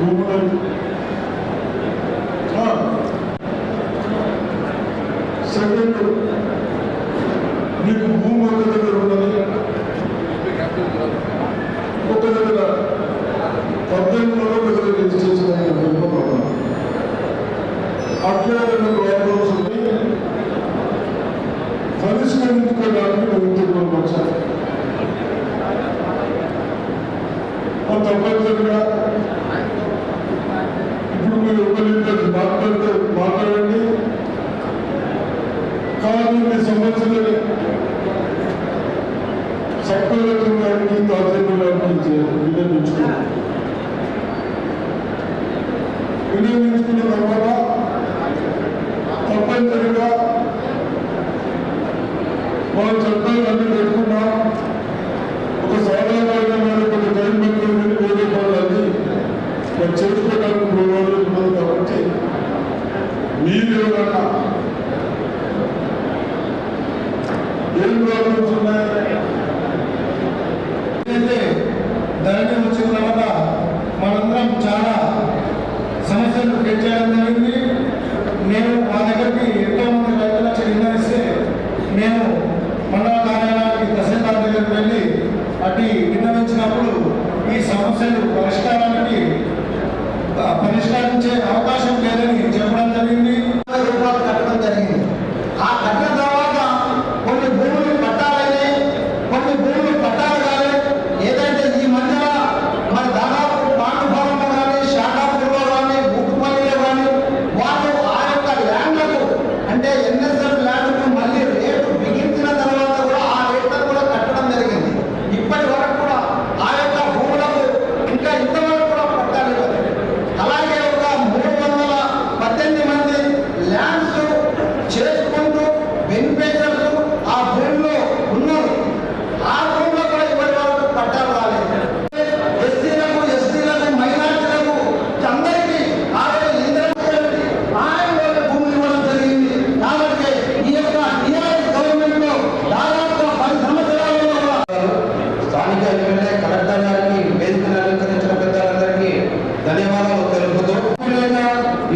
woman term. Second, సంవత్సరాలు sector దానికి thousand దానికి వినియోగించుకున్నాం వినియోగించుకున్నాం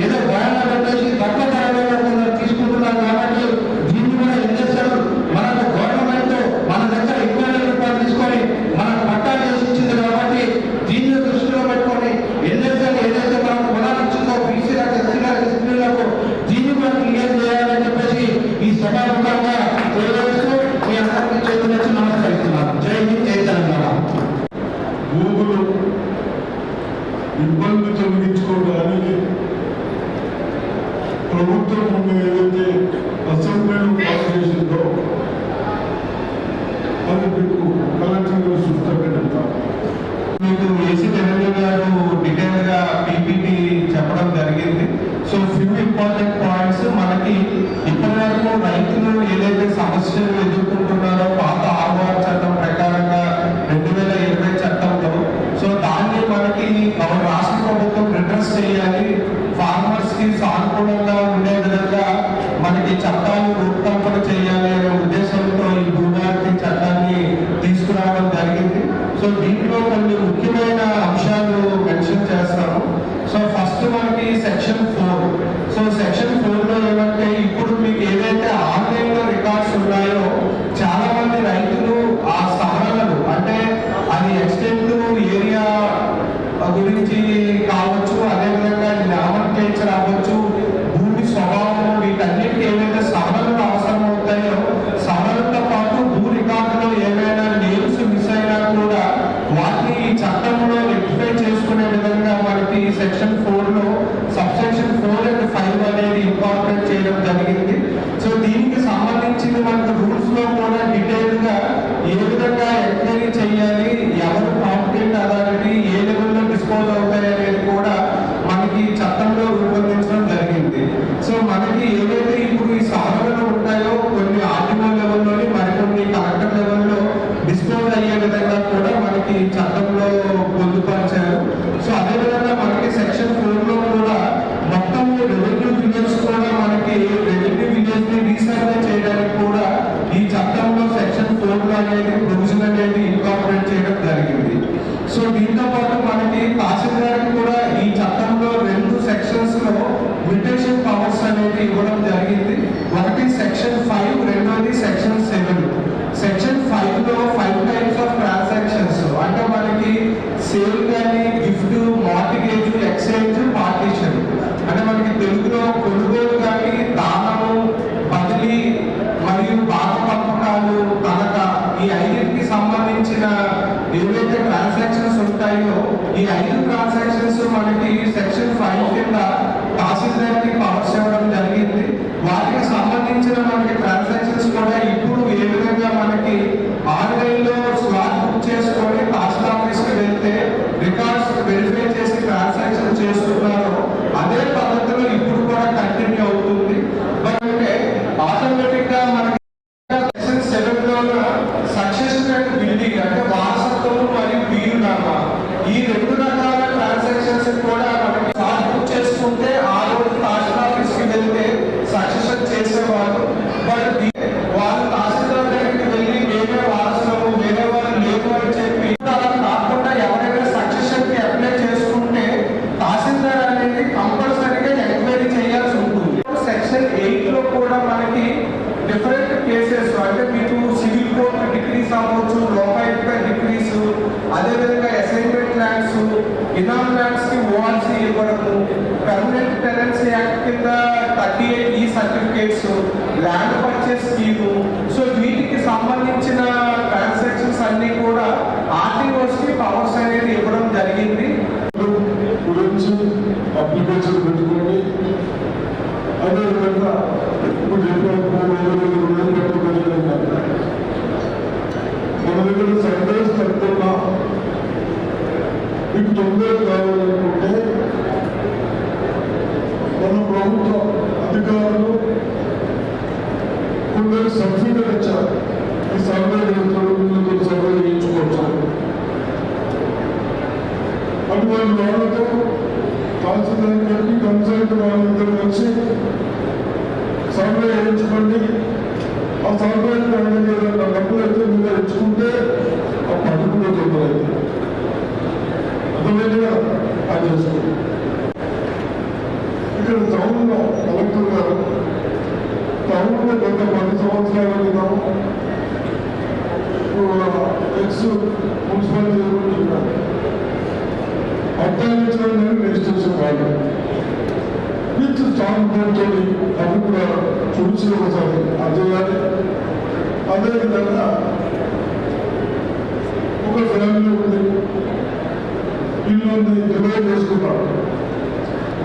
ele guarda a ప్రభుత్వం ఏదైతే అసెంబ్లీలో పాస్ చేసిందో అది మీకు కలెక్టర్లు మీకు ఏసీ జనరల్ గారు డీటెయిల్గా పీపీటీ చెప్పడం జరిగింది. సో ఫ్యూ ఇంపార్టెంట్ పాయింట్స్ మనకి ఇప్పటి వరకు రైతులు ఏదైతే సమస్యలు ఎదుర్కొంటున్నారో పాత ఆహ్వాన చట్టం ప్రకారంగా రెండు వేల ఇరవై చట్టంలో సో దాన్ని మనకి రాష్ట్ర ప్రభుత్వం రిడ్రెస్ చేయాలి. ఫార్మర్స్కి సానుకూలంగా 长官 ఇవ్వడం జరిగింది కింద థర్టీ ఎయిట్ ఈ certificates land purchase scheme so వీటికి సంబంధించిన ట్రాన్సాక్షన్స్ అన్ని కూడా ఆర్టీఓస్కి పవర్స్ అనేది ఇవ్వడం జరిగింది. గురించి అప్లికేషన్ పెట్టుకోండి అదేవిధంగా ఇప్పుడు చెప్పిన పెట్టుకోవాలి మన దగ్గర సందేశ్ తక్కువ మీకు తొందరగా కావాలి మన ప్రభుత్వ అధికారులు కొందరు సబ్సిడీ ఇచ్చారు ఈ సర్వే చేస్తారు సర్వే చేయించుకోవచ్చు అటువంటి వాళ్ళతో తహసీల్దార్ గారికి కన్సల్ట్ వాళ్ళందరూ వచ్చి సర్వే వేయించుకోండి ఆ సర్వే వాళ్ళకి ఏదైనా డబ్బులు అయితే మీరు ఇచ్చుకుంటే ఆ పని తొందర అయితే అవుతుంది అర్థమైందిగా అది చేసుకోండి కలెక్టర్ గారు టౌన్లో గత పది సంవత్సరాల క్రితం ఎక్స్ మున్సిపల్ చెప్పారు అర్థాయించడం రిజిస్ట్రేషన్ వాళ్ళు. విత్ స్ట్రాంగ్ బోర్డ్తో అవి కూడా చూసి ఒకసారి అదేయాలి అదేవిధంగా ఒక ఫ్యామిలీ ఉంది. ఇల్లు ఉంది డివైడ్ చేసుకున్నాడు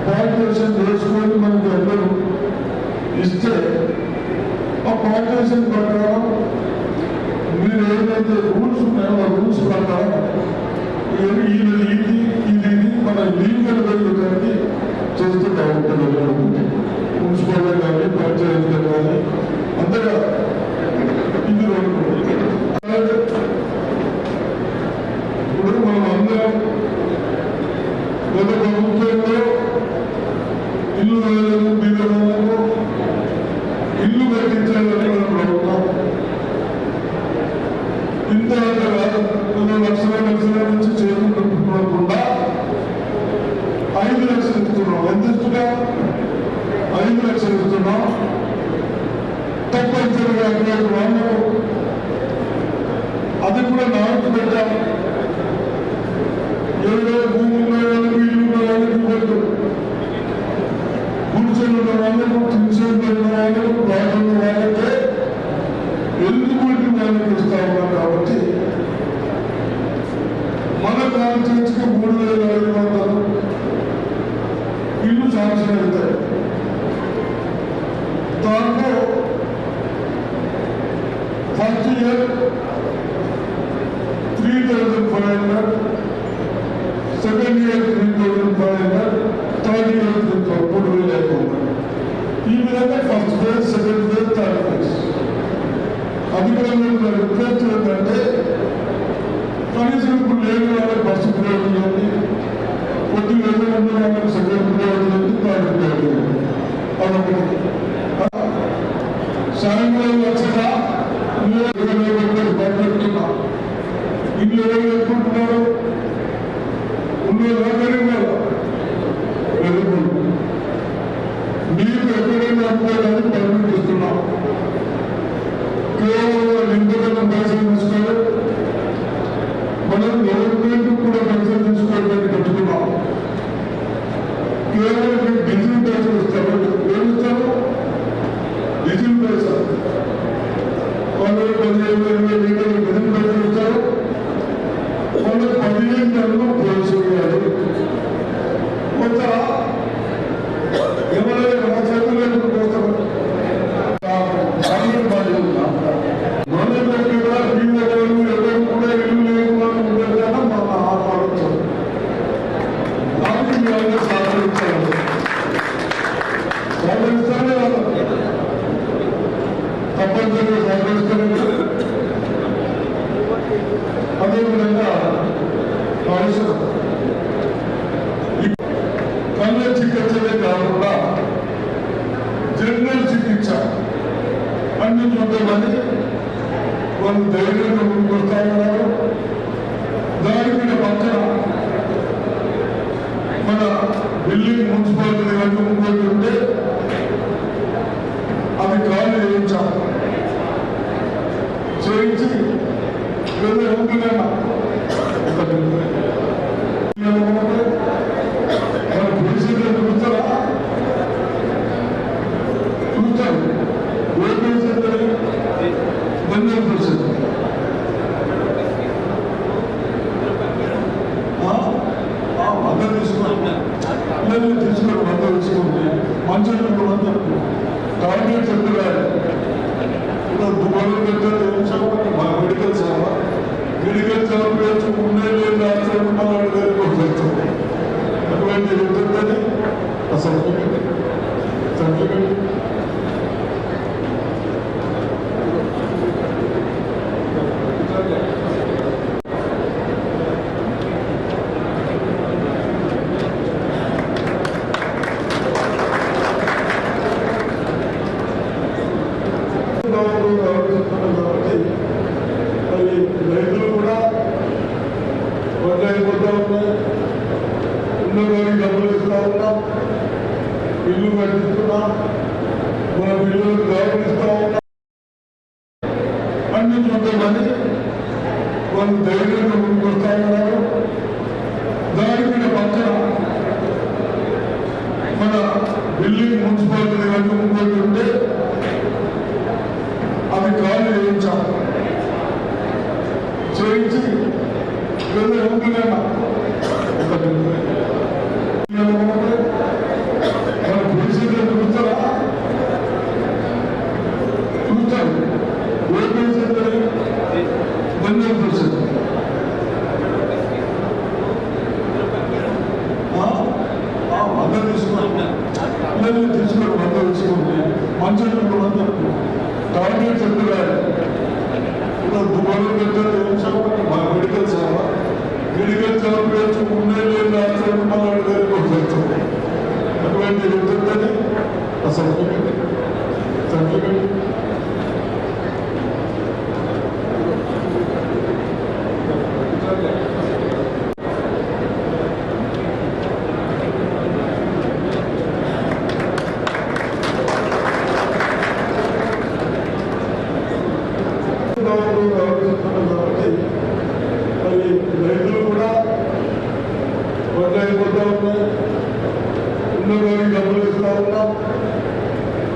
పార్టీషన్ చేసుకొని మనకు ఇస్తే ఆ పార్టీషన్ పట్ల వేలకు ఇల్లు కట్టించాలని ప్రభుత్వం ఇంత కొన్ని లక్షల లక్షల నుంచి చేరుకుంటున్నా ఐదు లక్షలు ఇస్తున్నాం. ఎంత ఇస్తున్నాం? ఐదు లక్షలు ఇస్తున్నాం. తప్పనిసరిగా అక్కడ వాళ్ళకు అది కూడా నాకు పెట్టాం. ఏడు భూమి ఉన్న వాళ్ళకి ఇల్లు ఉన్న వాళ్ళకి ఇవ్వద్దు కూర్చొని ఉన్న వాళ్ళకు తిరిగి ఉన్న వాళ్ళకు ఈ విధంగా first phase second phase third phase అది అధికారులు రిక్వెస్ట్ ఏంటంటే కనీసం ఇప్పుడు లేని వాళ్ళకి ఫస్ట్ ప్రయోజనం చేయండి కొద్ది వేల ఉన్న వాళ్ళకి సెకండ్ ప్రయోజనం చేయండి థర్డ్ ప్రయోజనం చేయండి అదొకటి సాయంకాలం వచ్చిన పెట్టుకున్నా ఇల్లు ఎవరు పెట్టుకుంటున్నారు ఉన్న Thank you. ಹೆಚ್ಚಾಗ ಒಂದು ಜೊತೆ ಬಂದು ಒಂದು ಧೈರ್ಯವನ್ನು ಕೊಡ್ತಾ ಇದ್ದಾರೆ. కానీ వాళ్ళు ధైర్యంగా ముందుకొస్తాయి కదా. దాని మీద పక్కన మన బిల్డింగ్ మున్సిపాలిటీ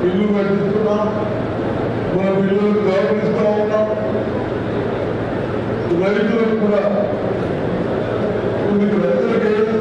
ఇల్లు కట్టిస్తున్నాం మన పిల్లలకు గౌరవిస్తూ ఉన్నాం రైతులకు కూడా కొన్ని ప్రజలకు ఏదైనా